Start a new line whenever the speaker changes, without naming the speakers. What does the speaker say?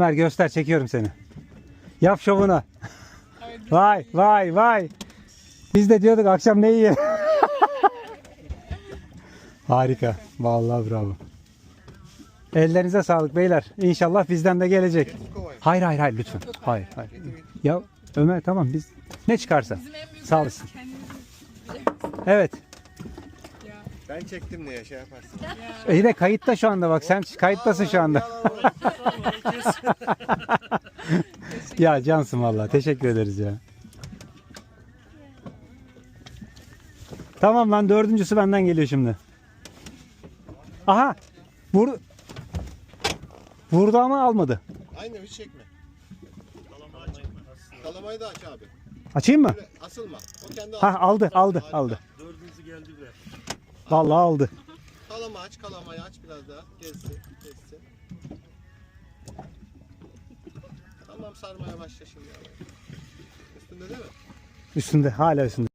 Ömer göster çekiyorum seni. Yap şovunu. Vay vay vay. Biz de diyorduk akşam ne yiyelim. Harika. Vallahi bravo. Ellerinize sağlık beyler. İnşallah bizden de gelecek. Hayır hayır hayır lütfen. Hayır hayır. Ya Ömer tamam biz ne çıkarsa. Sağ olasın. Evet.
Ben çektim diye şey yaparsın.
E yine kayıtta şu anda bak sen kayıttasın şu anda. ya cansın vallahi teşekkür ederiz ya. Tamam lan dördüncüsü benden geliyor şimdi. Aha vur vurdu ama almadı.
Aynı hiç çekme. Kalamayı da aç abi.
Açayım mı?
Asılma. O kendi
Ha aldı aldı aldı. Vallahi aldı.
Kalama aç, kalamayı aç biraz daha. Gezsin, gezsin. Tamam sarmaya başla şimdi abi. Üstünde değil mi?
Üstünde hala üstünde.